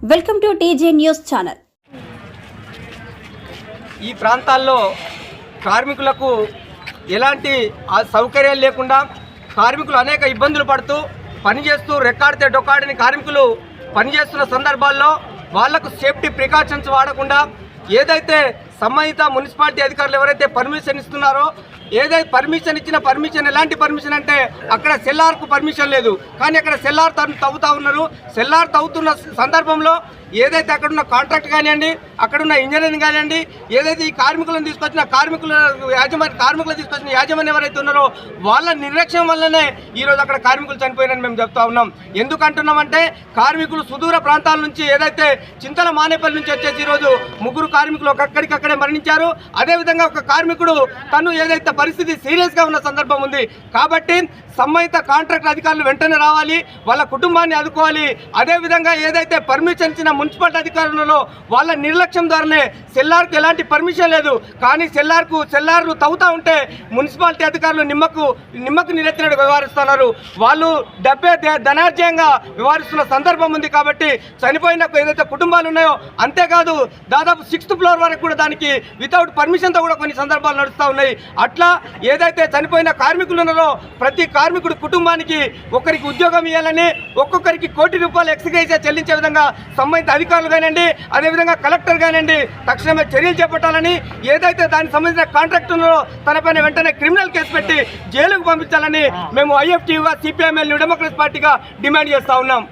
Welcome to TJ news channel. ఈ ప్రాంతాల్లో కార్మికులకు ఎలాంటి సౌకర్యాలు లేకుండా కార్మికులు అనేక ఇబ్బందులు పడుతూ పనిచేస్తూ రెక్కాడితే డొక్కాడని కార్మికులు పనిచేస్తున్న సందర్భాల్లో వాళ్ళకు సేఫ్టీ ప్రికాషన్స్ వాడకుండా ఏదైతే సంబంధిత మున్సిపాలిటీ అధికారులు ఎవరైతే పర్మిషన్ ఇస్తున్నారో ఏదైతే పర్మిషన్ ఇచ్చిన పర్మిషన్ ఎలాంటి పర్మిషన్ అంటే అక్కడ సెల్లార్కు పర్మిషన్ లేదు. కానీ అక్కడ సెల్లార్ తవ్వు తవ్వుతా ఉన్నారు. సెల్లార్ తవ్వుతున్న సందర్భంలో ఏదైతే అక్కడ ఉన్న కాంట్రాక్ట్ కానివ్వండి అక్కడున్న ఇంజనీరింగ్ కానివ్వండి ఏదైతే ఈ కార్మికులను తీసుకొచ్చిన కార్మికుల యాజమాన్య కార్మికులు తీసుకొచ్చిన యాజమాన్యం ఎవరైతే ఉన్నారో వాళ్ళ నిర్లక్ష్యం వల్లనే ఈరోజు అక్కడ కార్మికులు చనిపోయినని మేము చెప్తా ఉన్నాం. ఎందుకంటున్నామంటే కార్మికులు సుదూర ప్రాంతాల నుంచి ఏదైతే చింతల మానేపల్లి నుంచి వచ్చేసి ఈరోజు ముగ్గురు కార్మికులు ఒక్కడికక్కడే మరణించారు. అదేవిధంగా ఒక కార్మికుడు తను ఏదైతే పరిస్థితి సీరియస్గా ఉన్న సందర్భం ఉంది కాబట్టి సంబంధిత కాంట్రాక్ట్ అధికారులు వెంటనే రావాలి వాళ్ళ కుటుంబాన్ని ఆదుకోవాలి. అదేవిధంగా ఏదైతే పర్మిషన్ ఇచ్చిన మున్సిపాలిటీ అధికారులలో వాళ్ళ నిర్లక్ష్యం ద్వారానే సెల్లార్కు ఎలాంటి పర్మిషన్ లేదు. కానీ సెల్లార్కు సెల్లార్లు తవ్వుతూ ఉంటే మున్సిపాలిటీ అధికారులు నిమ్మకు నిమ్మకు నిలెత్తినట్టు వ్యవహరిస్తున్నారు. వాళ్ళు డబ్బే ధనార్జయంగా వ్యవహరిస్తున్న సందర్భం ఉంది కాబట్టి చనిపోయిన ఏదైతే కుటుంబాలు ఉన్నాయో అంతేకాదు దాదాపు సిక్స్త్ ఫ్లోర్ వరకు కూడా దానికి వితౌట్ పర్మిషన్తో కూడా కొన్ని సందర్భాలు నడుస్తూ ఉన్నాయి. అట్లా ఏదైతే చనిపోయిన కార్మికులు ఉన్నారో ప్రతి కార్మికుడి కుటుంబానికి ఒకరికి ఉద్యోగం ఇవ్వాలని ఒక్కొక్కరికి కోటి రూపాయలు ఎక్స్గ్రైజ్ చెల్లించే విధంగా సంబంధిత అధికారులు కానివ్వండి అదేవిధంగా కలెక్టర్ కానివ్వండి తక్షణమే చర్యలు చేపట్టాలని ఏదైతే దానికి సంబంధించిన కాంట్రాక్ట్ తనపైన వెంటనే క్రిమినల్ కేసు పెట్టి జైలుకు పంపించాలని మేము ఐఎఫ్టీగా సిపిఎంఎల్ న్యూ డెమోక్రసీ పార్టీగా డిమాండ్ చేస్తా ఉన్నాం.